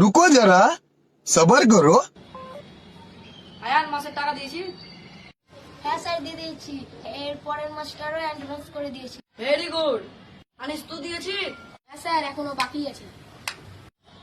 রুকো যারা সবার করো আয়ান মাসে টাকা দিয়েছি। হ্যাঁ স্যার দিয়ে দিয়েছি। এর পরের মাসটারও অ্যাডভান্স করে দিয়েছি। ভেরি গুড আনিস তুই দিয়েছি? হ্যাঁ স্যার এখনও বাকি আছে।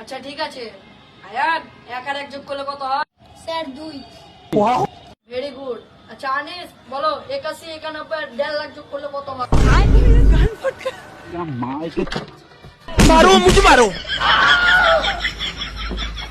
আচ্ছা ঠিক আছে। আয়ান এক আর এক যোগ করলে কত হয়? স্যার দুই। ভেরি গুড আচ্ছা আনিস বলো একাশি একানব্বই দেড় লাখ যোগ করলে কত হয়? মারো মুঝে মারো।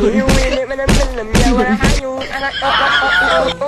When you win it, when I'm in them, yeah, when I hang you, and I, oh, oh, oh, oh. oh.